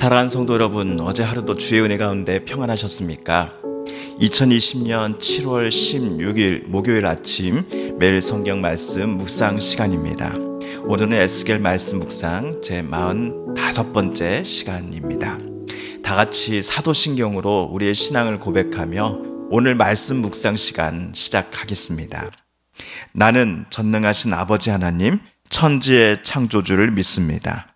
사랑하는 성도 여러분, 어제 하루도 주의 은혜 가운데 평안하셨습니까? 2020년 7월 16일 목요일 아침 매일 성경 말씀 묵상 시간입니다. 오늘은 에스겔 말씀 묵상 제 45번째 시간입니다. 다 같이 사도신경으로 우리의 신앙을 고백하며 오늘 말씀 묵상 시간 시작하겠습니다. 나는 전능하신 아버지 하나님, 천지의 창조주를 믿습니다.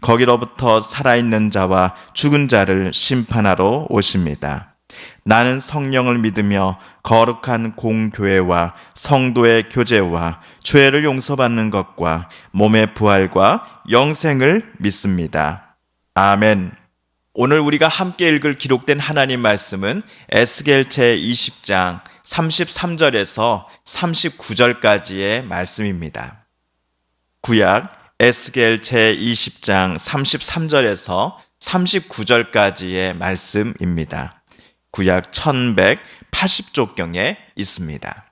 거기로부터 살아있는 자와 죽은 자를 심판하러 오십니다. 나는 성령을 믿으며 거룩한 공교회와 성도의 교제와 죄를 용서받는 것과 몸의 부활과 영생을 믿습니다. 아멘. 오늘 우리가 함께 읽을 기록된 하나님 말씀은 에스겔 제 20장 33절에서 39절까지의 말씀입니다. 구약 에스겔 제 20장 33절에서 39절까지의 말씀입니다. 구약 1180쪽경에 있습니다.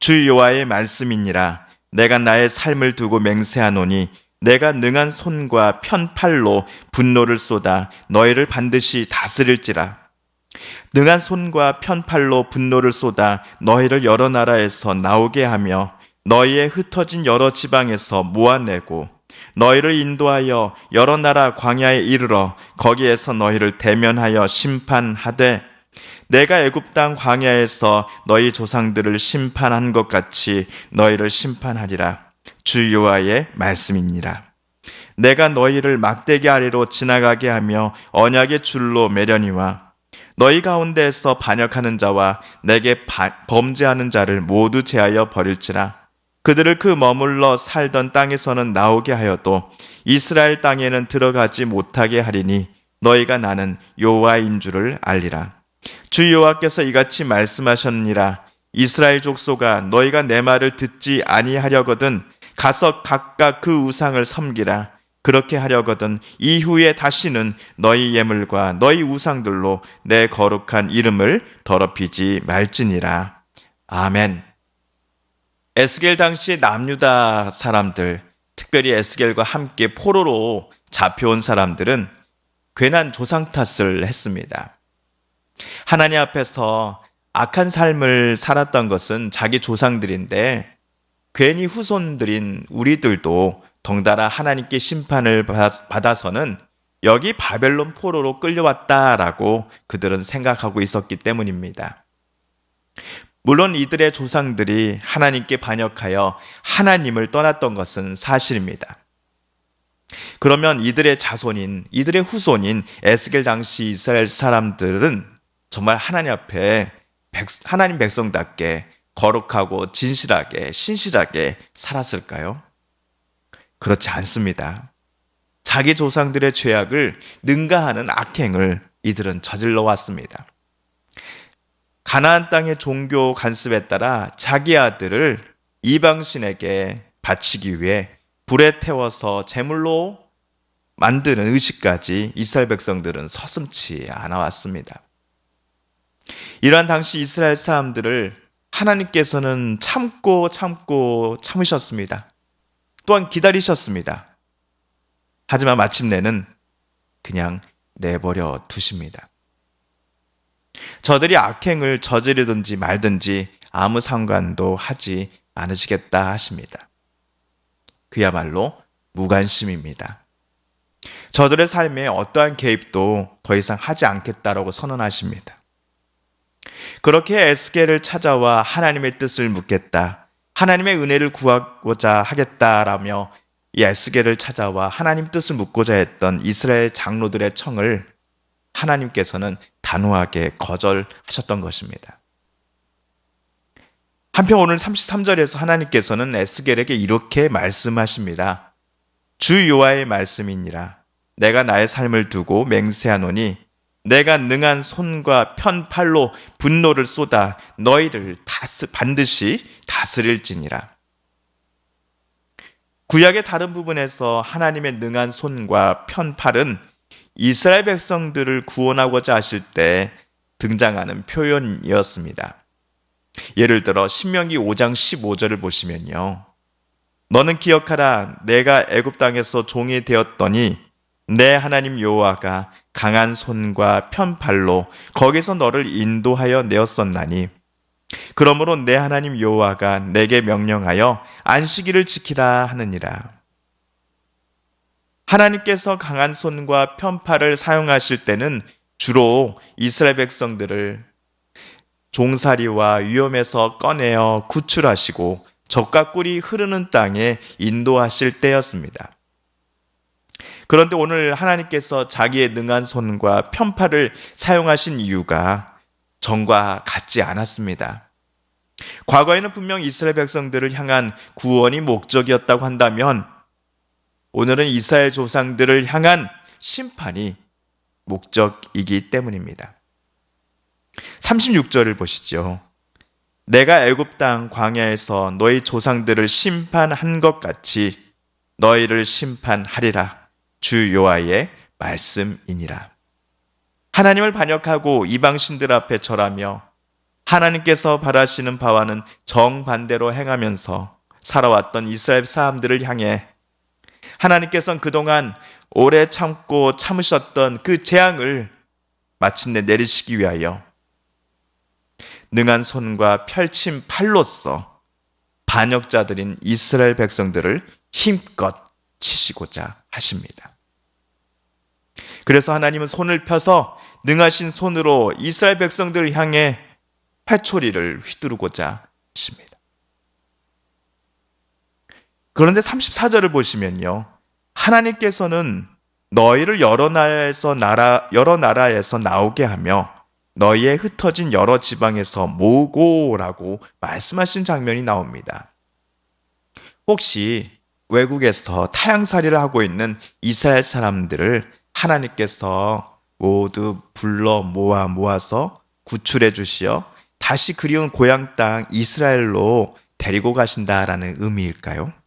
주 여호와의 말씀이니라 내가 나의 삶을 두고 맹세하노니 내가 능한 손과 편팔로 분노를 쏟아 너희를 반드시 다스릴지라 능한 손과 편팔로 분노를 쏟아 너희를 여러 나라에서 나오게 하며 너희의 흩어진 여러 지방에서 모아내고 너희를 인도하여 여러 나라 광야에 이르러 거기에서 너희를 대면하여 심판하되 내가 애굽 땅 광야에서 너희 조상들을 심판한 것 같이 너희를 심판하리라. 주 여호와의 말씀이니라. 내가 너희를 막대기 아래로 지나가게 하며 언약의 줄로 매려니와 너희 가운데에서 반역하는 자와 내게 바- 범죄하는 자를 모두 제하여 버릴지라 그들을 그 머물러 살던 땅에서는 나오게 하여도 이스라엘 땅에는 들어가지 못하게 하리니 너희가 나는 여호와인 줄을 알리라. 주 여호와께서 이같이 말씀하셨느니라. 이스라엘 족속아 너희가 내 말을 듣지 아니하려거든 가서 각각 그 우상을 섬기라. 그렇게 하려거든 이후에 다시는 너희 예물과 너희 우상들로 내 거룩한 이름을 더럽히지 말지니라. 아멘. 에스겔 당시 남유다 사람들, 특별히 에스겔과 함께 포로로 잡혀온 사람들은 괜한 조상 탓을 했습니다. 하나님 앞에서 악한 삶을 살았던 것은 자기 조상들인데 괜히 후손들인 우리들도 덩달아 하나님께 심판을 받- 받아서는 여기 바벨론 포로로 끌려왔다라고 그들은 생각하고 있었기 때문입니다. 물론 이들의 조상들이 하나님께 반역하여 하나님을 떠났던 것은 사실입니다. 그러면 이들의 자손인, 이들의 후손인 에스겔 당시 이스라엘 사람들은 정말 하나님 앞에 백- 하나님 백성답게 거룩하고 진실하게, 신실하게 살았을까요? 그렇지 않습니다. 자기 조상들의 죄악을 능가하는 악행을 이들은 저질러 왔습니다. 가나안 땅의 종교 간습에 따라 자기 아들을 이방신에게 바치기 위해 불에 태워서 제물로 만드는 의식까지 이스라엘 백성들은 서슴치 않아 왔습니다. 이러한 당시 이스라엘 사람들을 하나님께서는 참고 참고 참으셨습니다. 또한 기다리셨습니다. 하지만 마침내는 그냥 내버려 두십니다. 저들이 악행을 저지르든지 말든지 아무 상관도 하지 않으시겠다 하십니다. 그야말로 무관심입니다. 저들의 삶에 어떠한 개입도 더 이상 하지 않겠다라고 선언하십니다. 그렇게 에스겔을 찾아와 하나님의 뜻을 묻겠다. 하나님의 은혜를 구하고자 하겠다라며 이 에스겔을 찾아와 하나님 뜻을 묻고자 했던 이스라엘 장로들의 청을 하나님께서는 단호하게 거절하셨던 것입니다. 한편 오늘 33절에서 하나님께서는 에스겔에게 이렇게 말씀하십니다. 주 여호와의 말씀이니라. 내가 나의 삶을 두고 맹세하노니 내가 능한 손과 편팔로 분노를 쏟아 너희를 다스, 반드시 다스릴지니라. 구약의 다른 부분에서 하나님의 능한 손과 편팔은 이스라엘 백성들을 구원하고자 하실 때 등장하는 표현이었습니다. 예를 들어 신명기 5장 15절을 보시면요. 너는 기억하라 내가 애굽 땅에서 종이 되었더니 내 하나님 여호와가 강한 손과 편팔로 거기서 너를 인도하여 내었었나니 그러므로 내 하나님 여호와가 내게 명령하여 안식일을 지키라 하느니라. 하나님께서 강한 손과 편팔을 사용하실 때는 주로 이스라엘 백성들을 종살이와 위험에서 꺼내어 구출하시고 적과 꿀이 흐르는 땅에 인도하실 때였습니다. 그런데 오늘 하나님께서 자기의 능한 손과 편팔을 사용하신 이유가 전과 같지 않았습니다. 과거에는 분명 이스라엘 백성들을 향한 구원이 목적이었다고 한다면 오늘은 이스라엘 조상들을 향한 심판이 목적이기 때문입니다. 36절을 보시죠. 내가 애굽 땅 광야에서 너희 조상들을 심판한 것 같이 너희를 심판하리라. 주 여호와의 말씀이니라. 하나님을 반역하고 이방신들 앞에 절하며 하나님께서 바라시는 바와는 정반대로 행하면서 살아왔던 이스라엘 사람들을 향해 하나님께서는 그동안 오래 참고 참으셨던 그 재앙을 마침내 내리시기 위하여 능한 손과 펼친 팔로써 반역자들인 이스라엘 백성들을 힘껏 치시고자 하십니다. 그래서 하나님은 손을 펴서 능하신 손으로 이스라엘 백성들을 향해 회초리를 휘두르고자 하십니다. 그런데 34절을 보시면요. 하나님께서는 너희를 여러 나라에서 나라 여러 나라에서 나오게 하며 너희의 흩어진 여러 지방에서 모으고라고 말씀하신 장면이 나옵니다. 혹시 외국에서 타향살이를 하고 있는 이스라엘 사람들을 하나님께서 모두 불러 모아 모아서 구출해 주시어 다시 그리운 고향 땅 이스라엘로 데리고 가신다라는 의미일까요?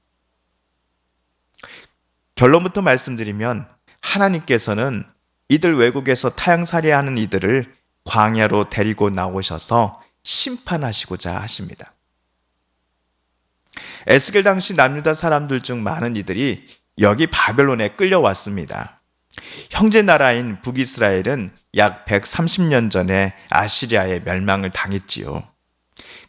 결론부터 말씀드리면 하나님께서는 이들 외국에서 타향살이 하는 이들을 광야로 데리고 나오셔서 심판하시고자 하십니다. 에스겔 당시 남유다 사람들 중 많은 이들이 여기 바벨론에 끌려왔습니다. 형제 나라인 북이스라엘은 약 130년 전에 아시리아의 멸망을 당했지요.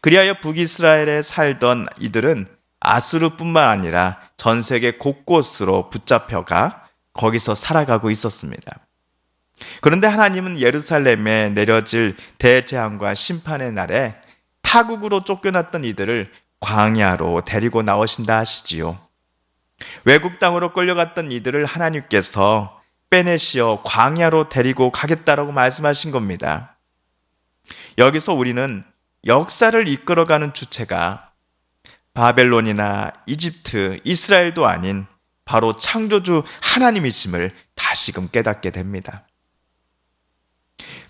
그리하여 북이스라엘에 살던 이들은 아수르뿐만 아니라 전 세계 곳곳으로 붙잡혀가 거기서 살아가고 있었습니다. 그런데 하나님은 예루살렘에 내려질 대재앙과 심판의 날에 타국으로 쫓겨났던 이들을 광야로 데리고 나오신다 하시지요. 외국 땅으로 끌려갔던 이들을 하나님께서 빼내시어 광야로 데리고 가겠다라고 말씀하신 겁니다. 여기서 우리는 역사를 이끌어가는 주체가 바벨론이나 이집트, 이스라엘도 아닌 바로 창조주 하나님이심을 다시금 깨닫게 됩니다.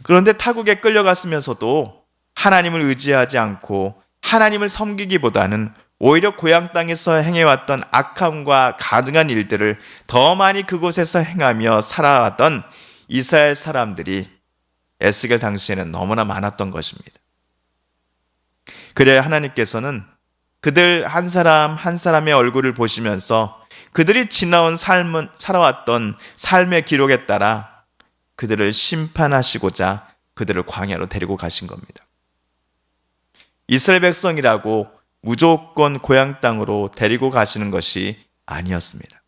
그런데 타국에 끌려갔으면서도 하나님을 의지하지 않고 하나님을 섬기기보다는 오히려 고향 땅에서 행해왔던 악함과 가증한 일들을 더 많이 그곳에서 행하며 살아왔던 이스라엘 사람들이 에스겔 당시에는 너무나 많았던 것입니다. 그래야 하나님께서는 그들 한 사람 한 사람의 얼굴을 보시면서 그들이 지나온 삶은 살아왔던 삶의 기록에 따라 그들을 심판하시고자 그들을 광야로 데리고 가신 겁니다. 이스라엘 백성이라고 무조건 고향 땅으로 데리고 가시는 것이 아니었습니다.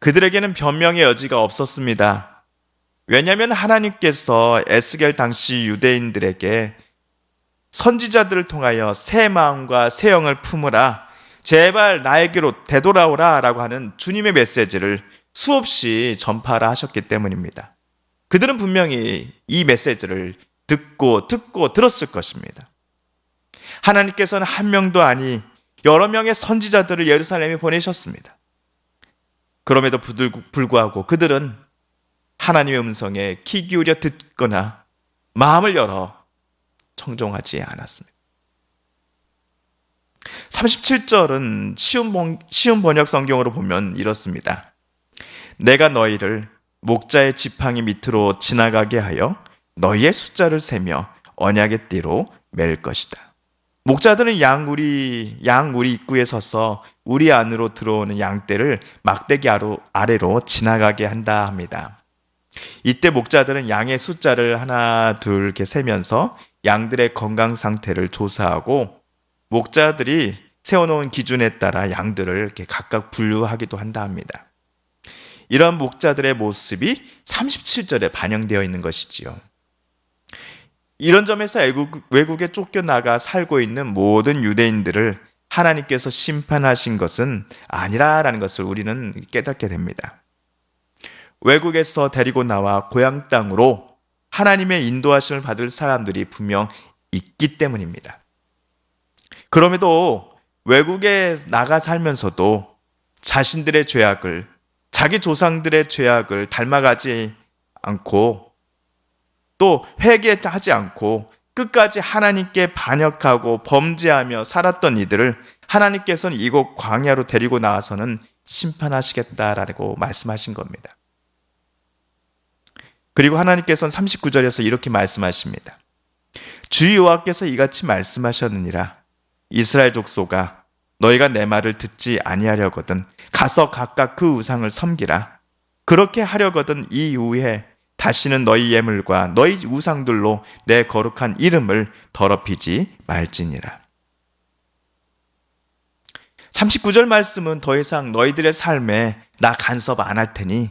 그들에게는 변명의 여지가 없었습니다. 왜냐하면 하나님께서 에스겔 당시 유대인들에게 선지자들을 통하여 새 마음과 새 영을 품으라 제발 나에게로 되돌아오라 라고 하는 주님의 메시지를 수없이 전파를 하셨기 때문입니다. 그들은 분명히 이 메시지를 듣고 듣고 들었을 것입니다. 하나님께서는 한 명도 아니 여러 명의 선지자들을 예루살렘에 보내셨습니다. 그럼에도 불구하고 그들은 하나님의 음성에 귀 기울여 듣거나 마음을 열어 청종하지 않았습니다. 37절은 쉬운, 번역 성경으로 보면 이렇습니다. 내가 너희를 목자의 지팡이 밑으로 지나가게 하여 너희의 숫자를 세며 언약의 띠로 맬 것이다. 목자들은 양 우리 양 우리 입구에 서서 우리 안으로 들어오는 양떼를 막대기 아래로 지나가게 한다 합니다. 이때 목자들은 양의 숫자를 하나 둘 이렇게 세면서 양들의 건강 상태를 조사하고 목자들이 세워놓은 기준에 따라 양들을 이렇게 각각 분류하기도 한다 합니다. 이런 목자들의 모습이 37절에 반영되어 있는 것이지요. 이런 점에서 외국, 외국에 쫓겨나가 살고 있는 모든 유대인들을 하나님께서 심판하신 것은 아니라라는 것을 우리는 깨닫게 됩니다. 외국에서 데리고 나와 고향 땅으로 하나님의 인도하심을 받을 사람들이 분명 있기 때문입니다. 그럼에도 외국에 나가 살면서도 자신들의 죄악을 자기 조상들의 죄악을 닮아가지 않고 또 회개하지 않고 끝까지 하나님께 반역하고 범죄하며 살았던 이들을 하나님께서는 이곳 광야로 데리고 나와서는 심판하시겠다라고 말씀하신 겁니다. 그리고 하나님께서는 39절에서 이렇게 말씀하십니다. 주 여호와께서 이같이 말씀하셨느니라 이스라엘 족속아 너희가 내 말을 듣지 아니하려거든 가서 각각 그 우상을 섬기라 그렇게 하려거든 이 이후에 다시는 너희 예물과 너희 우상들로 내 거룩한 이름을 더럽히지 말지니라 39절 말씀은 더 이상 너희들의 삶에 나 간섭 안 할 테니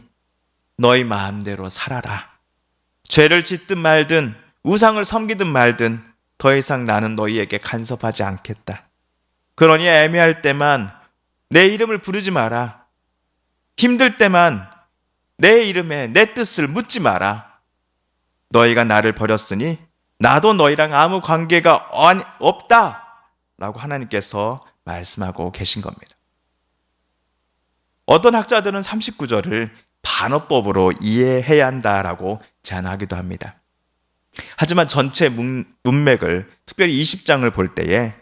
너희 마음대로 살아라. 죄를 짓든 말든 우상을 섬기든 말든 더 이상 나는 너희에게 간섭하지 않겠다. 그러니 애매할 때만 내 이름을 부르지 마라. 힘들 때만 내 이름에 내 뜻을 묻지 마라. 너희가 나를 버렸으니 나도 너희랑 아무 관계가 없다. 라고 하나님께서 말씀하고 계신 겁니다. 어떤 학자들은 39절을 반어법으로 이해해야 한다라고 제안하기도 합니다. 하지만 전체 문맥을 특별히 20장을 볼 때에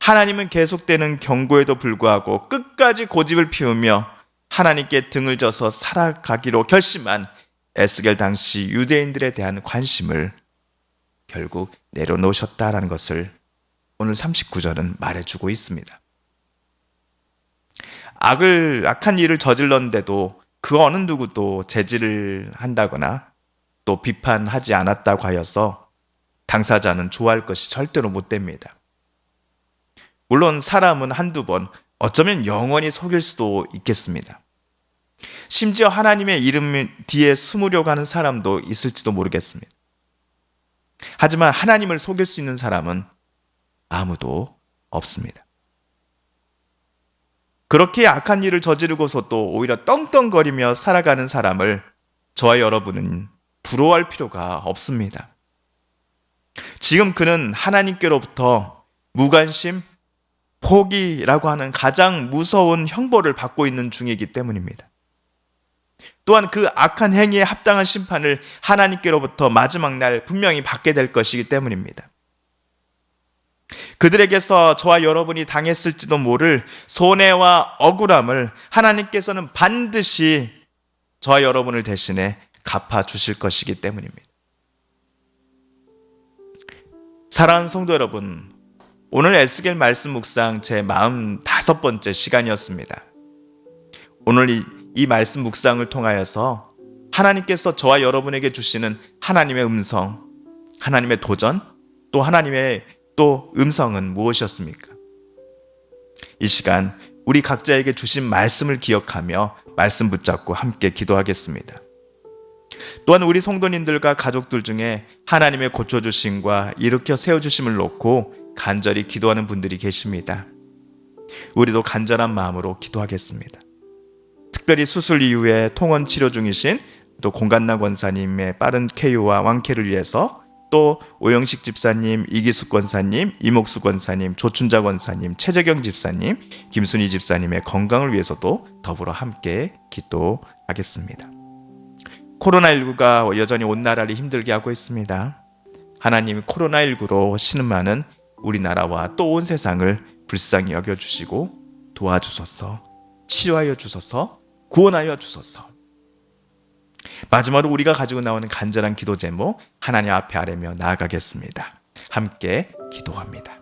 하나님은 계속되는 경고에도 불구하고 끝까지 고집을 피우며 하나님께 등을 져서 살아가기로 결심한 에스겔 당시 유대인들에 대한 관심을 결국 내려놓으셨다라는 것을 오늘 39절은 말해주고 있습니다. 악을 악한 일을 저질렀는데도 그 어느 누구도 제지를 한다거나 또 비판하지 않았다고 하여서 당사자는 좋아할 것이 절대로 못 됩니다. 물론 사람은 한두 번 어쩌면 영원히 속일 수도 있겠습니다. 심지어 하나님의 이름 뒤에 숨으려고 하는 사람도 있을지도 모르겠습니다. 하지만 하나님을 속일 수 있는 사람은 아무도 없습니다. 그렇게 악한 일을 저지르고서도 오히려 떵떵거리며 살아가는 사람을 저와 여러분은 부러워할 필요가 없습니다. 지금 그는 하나님께로부터 무관심, 포기라고 하는 가장 무서운 형벌을 받고 있는 중이기 때문입니다. 또한 그 악한 행위에 합당한 심판을 하나님께로부터 마지막 날 분명히 받게 될 것이기 때문입니다. 그들에게서 저와 여러분이 당했을지도 모를 손해와 억울함을 하나님께서는 반드시 저와 여러분을 대신에 갚아 주실 것이기 때문입니다. 사랑하는 성도 여러분, 오늘 에스겔 말씀 묵상 제 마음 다섯 번째 시간이었습니다. 오늘 이, 이 말씀 묵상을 통하여서 하나님께서 저와 여러분에게 주시는 하나님의 음성, 하나님의 도전, 또 하나님의 또 음성은 무엇이었습니까? 이 시간 우리 각자에게 주신 말씀을 기억하며 말씀 붙잡고 함께 기도하겠습니다. 또한 우리 성도님들과 가족들 중에 하나님의 고쳐주심과 일으켜 세워주심을 놓고 간절히 기도하는 분들이 계십니다. 우리도 간절한 마음으로 기도하겠습니다. 특별히 수술 이후에 통원 치료 중이신 또 공간나 권사님의 빠른 쾌유와 완쾌를 위해서 또 오영식 집사님, 이기숙 권사님, 이목수 권사님, 조춘자 권사님, 최재경 집사님, 김순희 집사님의 건강을 위해서도 더불어 함께 기도하겠습니다. 코로나19가 여전히 온 나라를 힘들게 하고 있습니다. 하나님이 코로나19로 신음하는 우리나라와 또 온 세상을 불쌍히 여겨주시고 도와주소서, 치료하여 주소서, 구원하여 주소서. 마지막으로 우리가 가지고 나오는 간절한 기도 제목 하나님 앞에 아뢰며 나아가겠습니다. 함께 기도합니다.